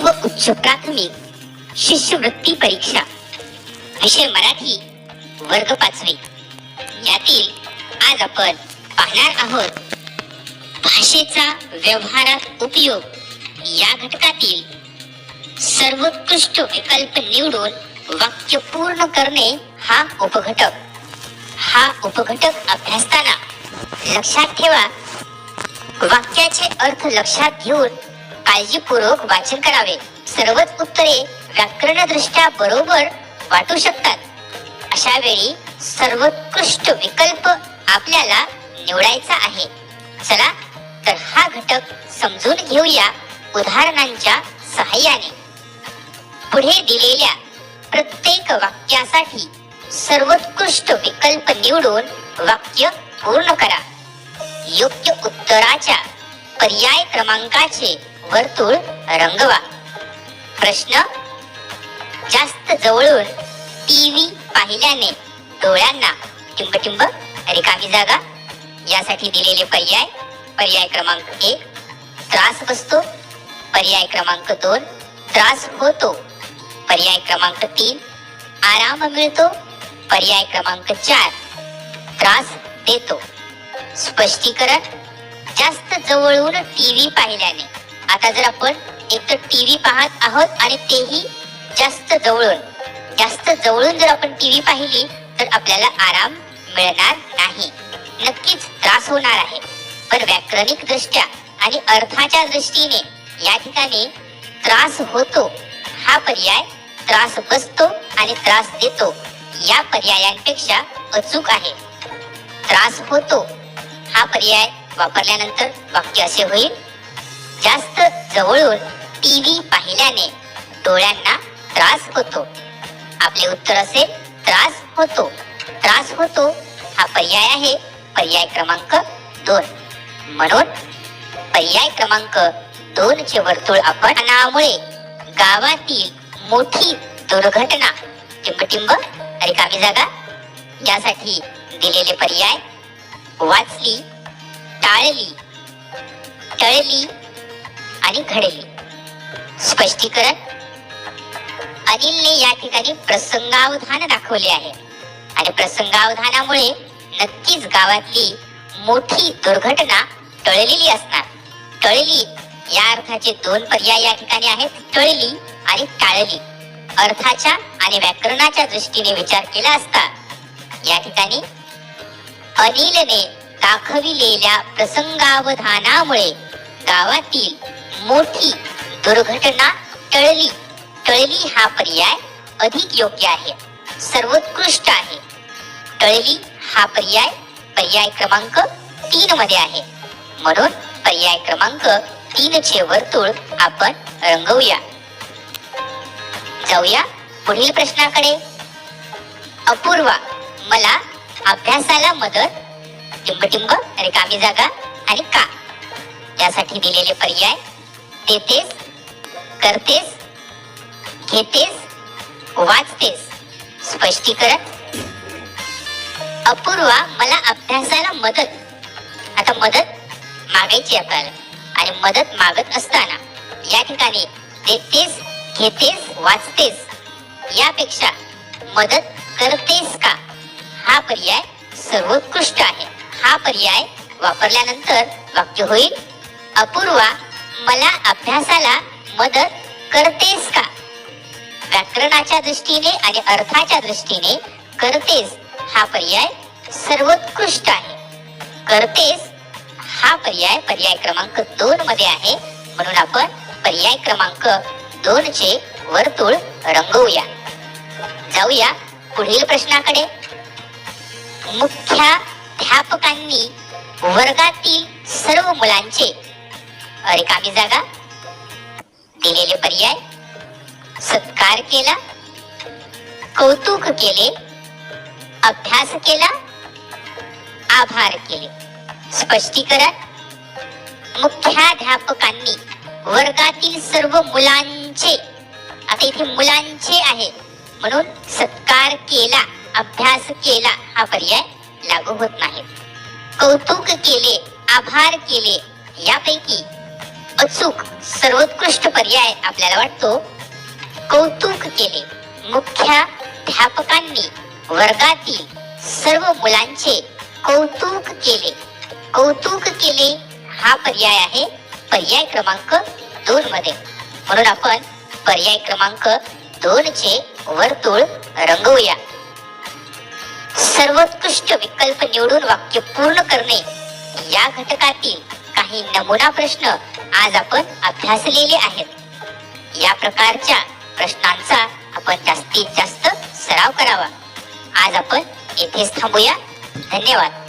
उच्च प्राथमिक शिष्यवृत्ती परीक्षा. विषय मराठी वर्ग पाचवी. यातील आज आपण पाहणार आहोत भाषेचा व्यवहारात उपयोग या घटकातील सर्वोत्कृष्ट विकल्प निवडून वाक्य पूर्ण करणे हा उपघटक. हा उपघटक अभ्यासताना लक्षात ठेवा. वाक्याचे अर्थ लक्षात घेऊन काळजीपूर्वक वाचन करावे. सर्वच उत्तरे व्याकरणदृष्ट्या बरोबर वाटू शकतात. अशा वेळी सर्वोत्कृष्ट विकल्प आपल्याला निवडायचा आहे. चला तर हा घटक समजून घेऊया उदाहरणांच्या सहाय्याने. पुढे दिलेल्या प्रत्येक वाक्यासाठी सर्वोत्कृष्ट विकल्प निवडून वाक्य पूर्ण करा. योग्य उत्तराच्या पर्याय क्रमांकाचे वर्तुळ रंगवा. प्रश्न जास्त जवळून टीव्ही पाहिल्याने डोळ्यांना टिंबटिंब रिकामी जागा. यासाठी दिलेले पर्याय पर्याय क्रमांक एक त्रास बसतो. पर्याय क्रमांक दोन त्रास होतो. पर्याय क्रमांक तीन आराम मिळतो. पर्याय क्रमांक चार त्रास देतो. स्पष्टीकरण जास्त जवळून टीव्ही पाहिल्याने आता जर आपण एक तर टीव्ही पाहत आहोत आणि तेही जास्त जवळून जास्त जवळून जर आपण टीव्ही पाहिली तर आपल्याला आराम मिळणार नाही. नक्कीच त्रास होणार आहे. पण व्याकरणिक दृष्ट्या आणि अर्थाच्या दृष्टीने या ठिकाणी त्रास होतो. हा पर्याय त्रास बसतो आणि त्रास देतो. या पर्यायांपेक्षा अचूक आहे. त्रास होतो. हा पर्याय वापरल्यानंतर वाक्य असे होईल जास्त जवळून टीव्ही पाहिल्याने डोळ्यांना त्रास होतो. आपले उत्तर असेल त्रास होतो. त्रास होतो हा पर्याय आहे पर्याय क्रमांक दोन. म्हणून पर्याय क्रमांक दोन चे वर्तुळ आपण गावातील मोठी दुर्घटना टिंबटिंब रिकामी जागा यासाठी दिलेले पर्याय वाचली टाळली. टळली आणि घडली. स्पष्टीकरण. अनिलने या ठिकाणी प्रसंगावधान दाखवले आहे. आणि प्रसंगावधानामुळे नक्कीच गावातली मोठी दुर्घटना टळलेली असणार. टळली या अर्थाचे दोन पर्याय या ठिकाणी आहेत. टळली आणि टाळली. अर्थाच्या आणि व्याकरणाच्या दृष्टीने विचार केला असता या ठिकाणी अनिलने दाखविलेल्या प्रसंगावधानामुळे गावातील मोठी दुर्घटना टळली. टळली हा पर्याय अधिक योग्य आहे. सर्वोत्कृष्ट आहे. टळली हा पर्याय पर्याय क्रमांक तीन मध्ये आहे. म्हणून पर्याय क्रमांक तीन चे वर्तुळ आपण रंगवूया. जाऊया पुढील प्रश्नाकडे. अपूर्वा मला अभ्यासाला मदत. टिंबटिंब रिकामी जागा. आणि का? यासाठी दिलेले पर्याय देतेस करतेस घेतेस वाचतेस. स्पष्टीकरण? अपूर्वा मला अभ्यासाला मदत. आता मदत मागायची आपल्याला. आणि मदत मागत असताना या ठिकाणी देतेस घेतेस वाचतेस यापेक्षा मदत करतेस का? हा पर्याय सर्वोत्कृष्ट आहे. हा पर्याय वापरल्यानंतर वाक्य होईल अपूर्वा मला अभ्यासाला मदत करतेस का? व्याकरणाच्या दृष्टीने आणि अर्थाच्या दृष्टीने करतेस हा पर्याय सर्वोत्कृष्ट आहे. करतेस हा पर्याय पर्याय क्रमांक दोन मध्ये आहे. म्हणून आपण पर्याय क्रमांक दोन चे वर्तुळ रंगवूया. जाऊया पुढील प्रश्नाकडे. मुख्याध्यापकांनी वर्गातील सर्व मुलांचे रिकामी जागा. दिलेले पर्याय. सत्कार केला. कौतुक केले. अभ्यास केला. आभार केले. स्पष्टीकरण. मुख्याध्यापकांनी वर्गातील सर्व मुलांचे आता इथे मुलांचे आहे. म्हणून सत्कार केला अभ्यास केला हा पर्याय लागू होत नाही. कौतुक केले आभार केले यापैकी अचूक सर्वोत्कृष्ट पर्याय आपल्याला वाटतो. कौतुक केले. मुख्याध्यापकांनी वर्गातील सर्व मुलांचे कौतुक केले. कौतुक केले हा पर्याय आहे पर्याय क्रमांक दोन मध्ये. म्हणून आपण पर्याय क्रमांक दोन चे वर्तुळ रंगवूया. सर्वोत्कृष्ट विकल्प निवडून वाक्य पूर्ण करणे या घटकातील काही नमुना प्रश्न आज आपण अभ्यासलेले आहेत. या प्रकारच्या प्रश्नांचा आपण जास्तीत जास्त सराव करावा. आज आपण येथेच थांबूया. धन्यवाद.